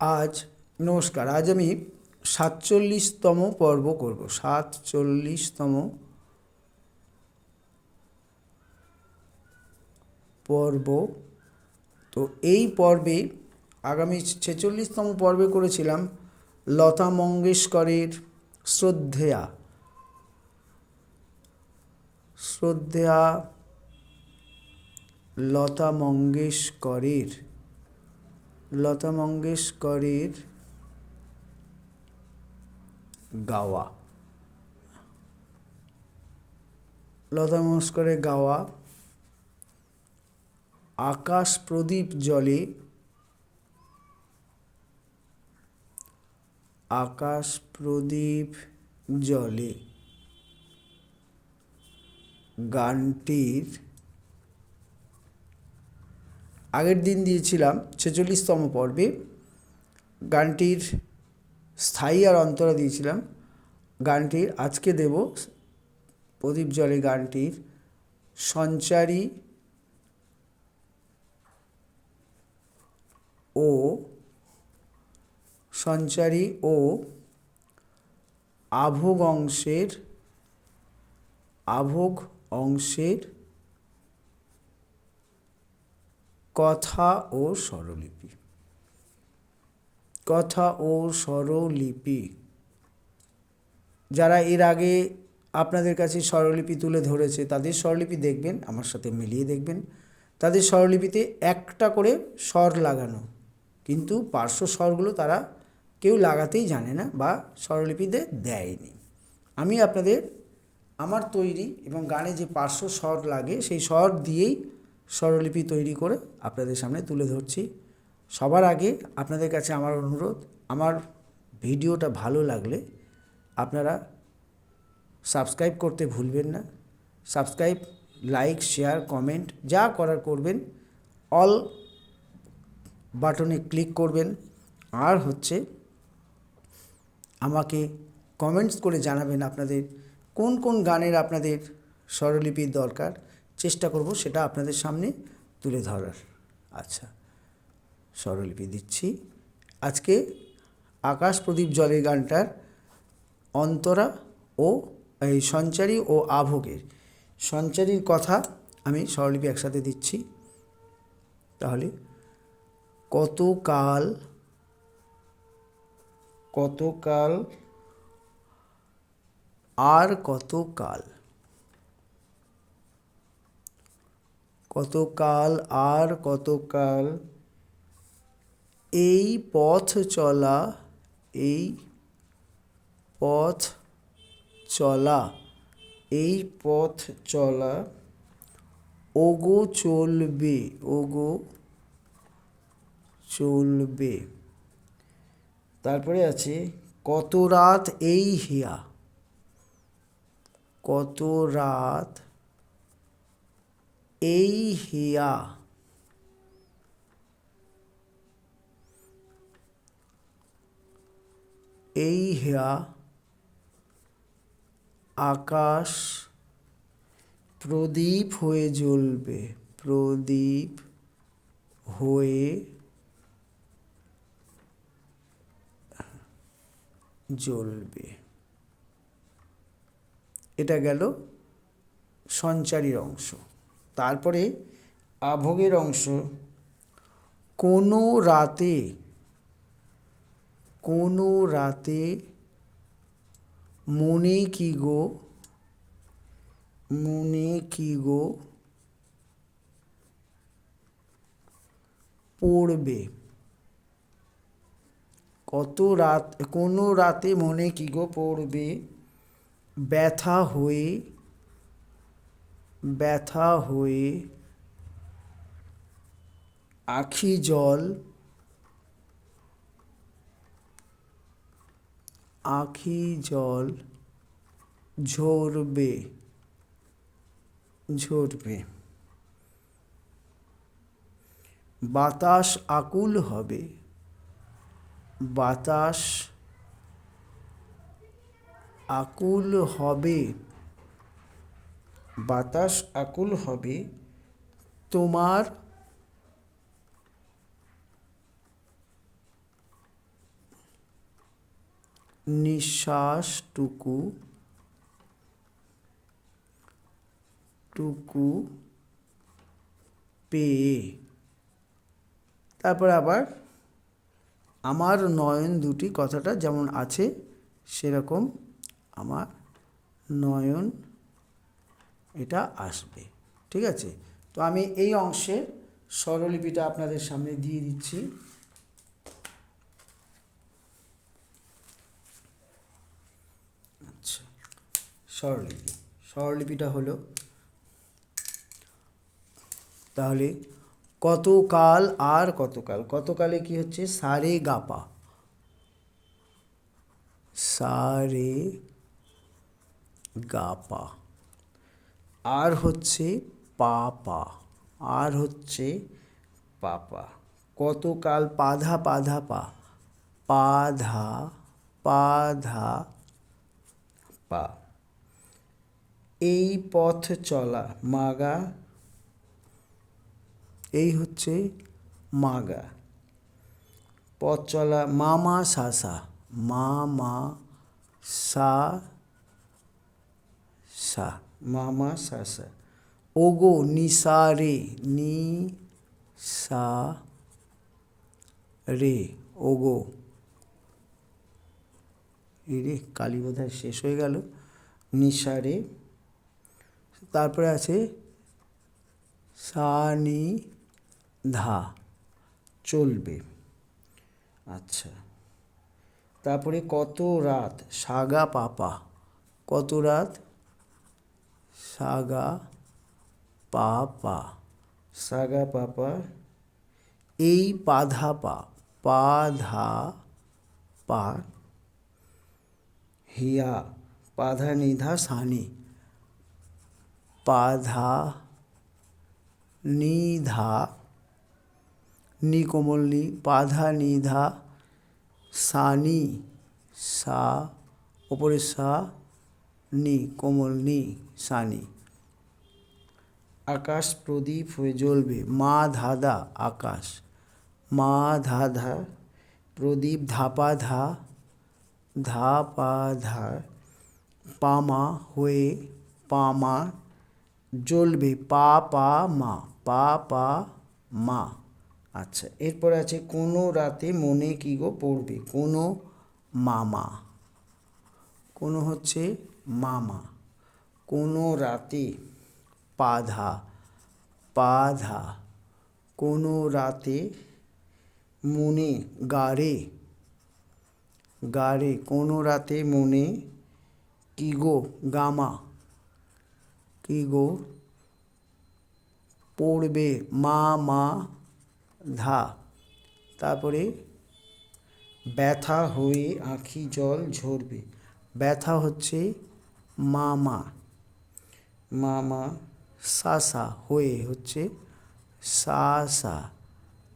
আজ নমস্কার, আজ আমি সাতচল্লিশতম পর্ব করব। সাতচল্লিশতম পর্ব। তো এই পর্বে, আগামী ছেচল্লিশতম পর্বে করেছিলাম লতা মঙ্গেশকরের শ্রদ্ধেয়া। শ্রদ্ধেয়া লতা মঙ্গেশকরের লতা মঙ্গেশকরের গাওয়া। লতা মঙ্গেশকরের গাওয়া। আকাশ প্রদীপ জলে আকাশ প্রদীপ জলে গানটির আগের দিন দিয়েছিলাম ছেচল্লিশতম পর্বে। গানটির স্থায়ী আর অন্তরা দিয়েছিলাম। গানটির আজকে দেব প্রদীপ জলে গানটির সঞ্চারী ও সঞ্চারী ও আভোগ অংশের আভোগ অংশের কথা ও স্বরলিপি। কথা ও স্বরলিপি। যারা এর আগে আপনাদের কাছে স্বরলিপি তুলে ধরেছে, তাদের স্বরলিপি দেখবেন, আমার সাথে মিলিয়ে দেখবেন। তাদের স্বরলিপিতে একটা করে স্বর লাগানো, কিন্তু পার্শ্ব স্বরগুলো তারা কেউ লাগাতেই জানে না বা স্বরলিপিতে দেয়নি। আমি আপনাদের, আমার তৈরি এবং গানে যে পার্শ্ব স্বর লাগে, সেই স্বর দিয়েই স্বরলিপি তৈরি করে আপনাদের সামনে তুলে ধরছি। সবার আগে আপনাদের কাছে আমার অনুরোধ, আমার ভিডিওটা ভালো লাগলে আপনারা সাবস্ক্রাইব করতে ভুলবেন না। সাবস্ক্রাইব, লাইক, শেয়ার, কমেন্ট যা করার করবেন, অল বাটনে ক্লিক করবেন। আর হচ্ছে আমাকে কমেন্টস করে জানাবেন আপনাদের কোন কোন গানের আপনাদের স্বরলিপির দরকার। চেষ্টা করব সেটা আপনাদের সামনে তুলে ধরার। আচ্ছা স্বরলিপি দিচ্ছি। আজকে আকাশ প্রদীপ জলের গানটার অন্তরা ও, এই সঞ্চারী ও আভোগের, সঞ্চারীর কথা আমি স্বরলিপি একসাথে দিচ্ছি। তাহলে কতকাল কতকাল, আর কতকাল? কতকাল আর কতকাল এই পথ চলা, এই পথ চলা, এই পথ চলা, ওগো চলবে ওগো চলবে। তারপরে আছে, কত রাত এই হিয়া? কত রাত এই হিয়া। এই হিয়া, আকাশ প্রদীপ হয়ে জ্বলবে, প্রদীপ হয়ে জ্বলবে। এটা গেল সঞ্চারীর অংশ। তারপরে আভোগের অংশ। কোনো রাতে কোনো রাতে মনে কি গো, মনে কি গো পড়বে? কত রাত, কোনো রাতে মনে কি গো পড়বে? ব্যথা হয়ে ব্যথা হয়ে আখি জল আখি জল ঝরবে ঝরবে। বাতাস আকুল হবে বাতাস আকুল হবে। বাতাস আকুল হবে, তোমার নিঃশ্বাসটুকু, টুকু পেয়ে। তারপর আবার আমার নয়ন দুটি কথাটা যেমন আছে, সেরকম আমার নয়ন এটা আসবে, ঠিক আছে? তো আমি এই অংশের স্বরলিপিটা আপনাদের সামনে দিয়ে দিচ্ছি। আচ্ছা স্বরলিপি, স্বরলিপিটা হলো, তাহলে কতকাল আর কতকাল? কতকালে কি হচ্ছে? সারে গাপা। সারে গাপা। আর হচ্ছে পাপা, আর হচ্ছে পাপা। কতকাল পাধা পাধা পা, পাধা পাধা পা। এই পথ চলা মাগা, এই হচ্ছে মাগা। পথ চলা মামা সাসা মা মা সা সা। মামা সাসা। ওগো নিসা রে নি সা রে ওগো রে, কালী বোধহয় শেষ হয়ে গেল। নিসারে। তারপরে আছে, সানি ধা, চলবে। আচ্ছা। তারপরে কত রাত? সাগা পাপা। কত রাত? সাগা পাপা। সাগা পাপা। এই পাধা পা পাধা পা। হিয়া পাধা নিধা সানি। পাধা নিধা নি কোমল নি পাধা নিধা সানি। সা ওপরে সা নি, কোমল নি, সানি। আকাশ প্রদীপ হয়ে জ্বলবে, মা ধাদা আকাশ। মা ধাধা, প্রদীপ ধাপা ধা ধা পা ধা, পামা হয়ে পামা জ্বলবে, পা পা মা, পা পা মা। আচ্ছা এরপর আছে কোনো রাতে মনে কি গো পড়বে? কোনো মামা। কোনো হচ্ছে মামা, কোনো রাতে পাধা পাধা কোনো রাতে মনে গাড়ে গাড়ে, কোনো রাতে মনে কি গো গামা কি গো পড়বে মা মা ধা। তারপরে ব্যথা হয়ে আঁখি জল ঝরবে। ব্যথা হচ্ছে মামা। মামা, সাসা হয়ে হচ্ছে সা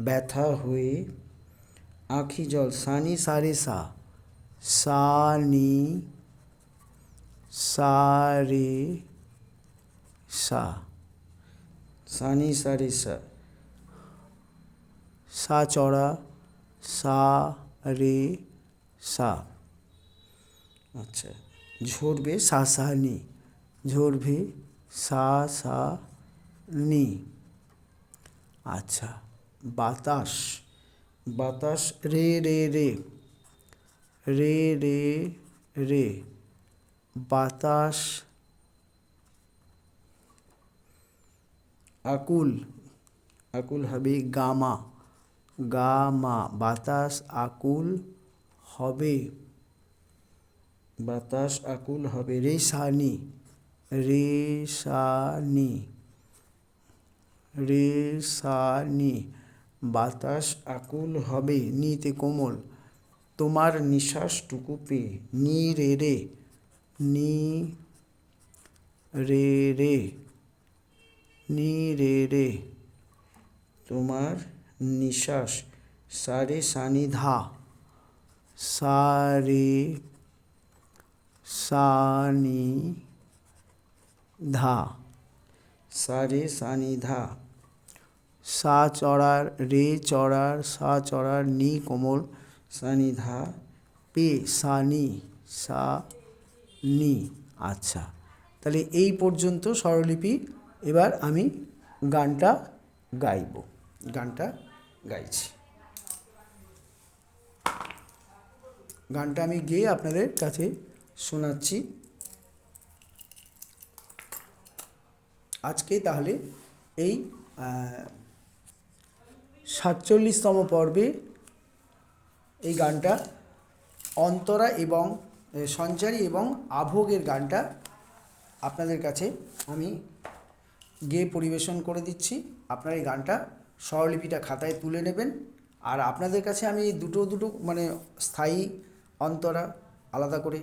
ব্যথা হয়ে আঁখি জল, সানি সারে সা, সানি সারে সা, সানি সারে সা। সা চড়া, সা রে সা। আচ্ছা। ঝরবে সা সা নি। ঝরবে সা সা নি। আচ্ছা বাতাস। বাতাস রে রে রে। রে রে রে। বাতাস। আকুল। আকুল হবে গামা। গামা, বাতাস আকুল হবে। বাতাস আকুল হবে। রে সানি রে সানি রে সানি বাতাস আকুল হবে। নিতে কোমল, তোমার নিঃশ্বাসটুকু পেয়ে। নি রে রে, নি রে রে, নি রে রে, তোমার নিঃশ্বাস। সারে সানি ধা সারে সানি ধা। সারে সানি ধা। সা চড়ার রে চড়ার সা চড়ার নি কোমল। সানি ধা। পে সা নি সা নি। আচ্ছা তাহলে এই পর্যন্ত স্বরলিপি। এবার আমি গানটা গাইব। গানটা গাইছি। গানটা আমি গেয়ে আপনাদের কাছে শোনাচ্ছি। আজকে তাহলে এই সাতচল্লিশতম পর্বে এই গানটা অন্তরা এবং সঞ্চারী এবং আভোগের গানটা আপনাদের কাছে আমি গেয়ে পরিবেশন করে দিচ্ছি। আপনারা এই গানটা স্বরলিপিটা খাতায় তুলে নেবেন। আর আপনাদের কাছে আমি দুটো দুটো মানে স্থায়ী অন্তরা আলাদা করে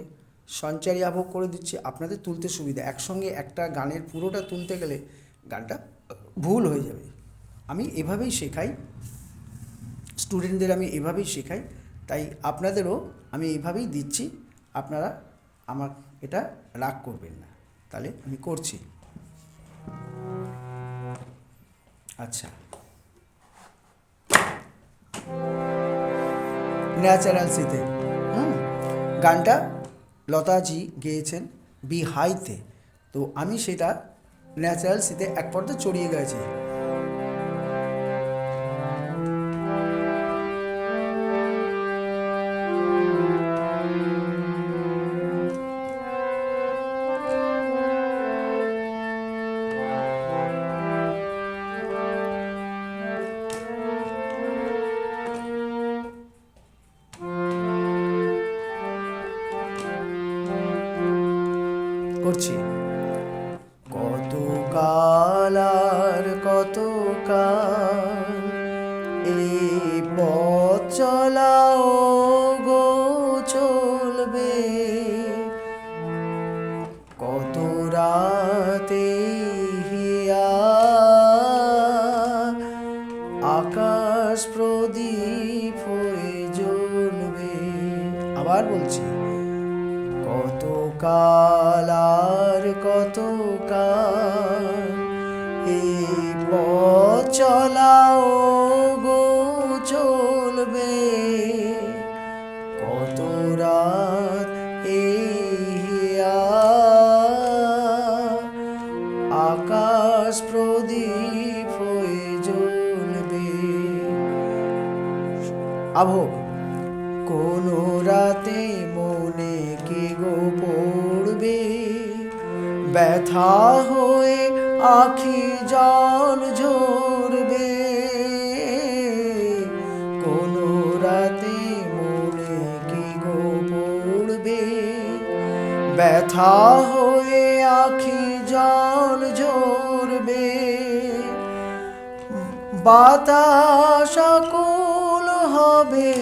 সঞ্চারী আভোগ করে দিচ্ছি, আপনাদের তুলতে সুবিধা। একসঙ্গে একটা গানের পুরোটা তুলতে গেলে গানটা ভুল হয়ে যাবে। আমি এভাবেই শেখাই। স্টুডেন্টদের আমি এভাবেই শেখাই। তাই আপনাদেরও আমি এভাবেই দিচ্ছি। আপনারা আমার এটা রাগ করবেন না। তাহলে আমি করছি। আচ্ছা। ন্যাচারাল সিতে হুম, গানটা লতাজি গেয়েছেন বি হাইতে তো আমি সেটা ন্যাচারাল সিতে এক পর্দা চড়িয়ে গেছি। করছি। কত কাল আর কত কাল এই পথ চলাও কত কাল আর কত কাল পথ চলাও গো, চলবে। কত রাত এই আকাশ প্রদীপ হয়ে জ্বলবে। আভোগ। কোন রাতে মনে কি গো পড়বে? ব্যথা হয়ে আখি জল ঝরবে। কোন রাতে মনে কি গো পড়বে? ব্যথা হয়ে আখি জল ঝরবে। বাতাস হবে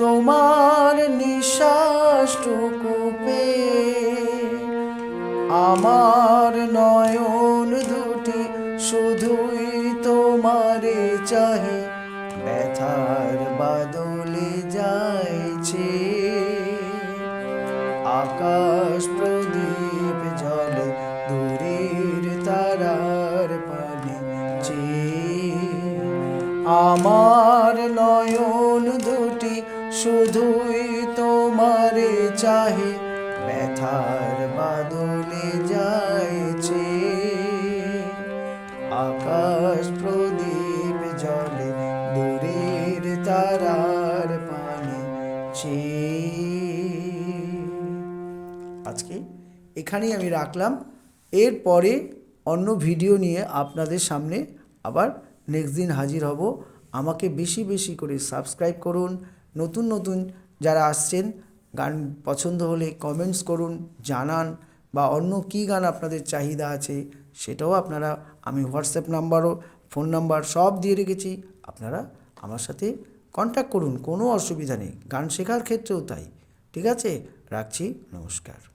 তোমার নিঃশ্বাসটুকু পে আমার নয়ন দুটি শুধুই তোমারে চাহে। ব্যথার বাদলে যাইছে। আকাশ প্রদীপ জলে দূরের তারার পানে চেয়ে আমার নয়ন শুধুই তোমারে চাহে, ব্যথার বাদলে যাইছে। আকাশ প্রদীপ জলে দূরের তারার পানে আজকে এখানেই আমি রাখলাম। এরপরে অন্য ভিডিও নিয়ে আপনাদের সামনে আবার নেক্সট দিন হাজির হব। আমাকে বেশি বেশি করে সাবস্ক্রাইব করুন নতুন নতুন যারা আসছেন, গান পছন্দ হলে কমেন্টস করুন, জানান বা অন্য কী গান আপনাদের চাহিদা আছে সেটাও আপনারা, আমি হোয়াটসঅ্যাপ নাম্বারও ফোন নাম্বার সব দিয়ে রেখেছি, আপনারা আমার সাথে কন্ট্যাক্ট করুন, কোনো অসুবিধা নেই। গান শেখার ক্ষেত্রেও তাই। ঠিক আছে? রাখছি, নমস্কার।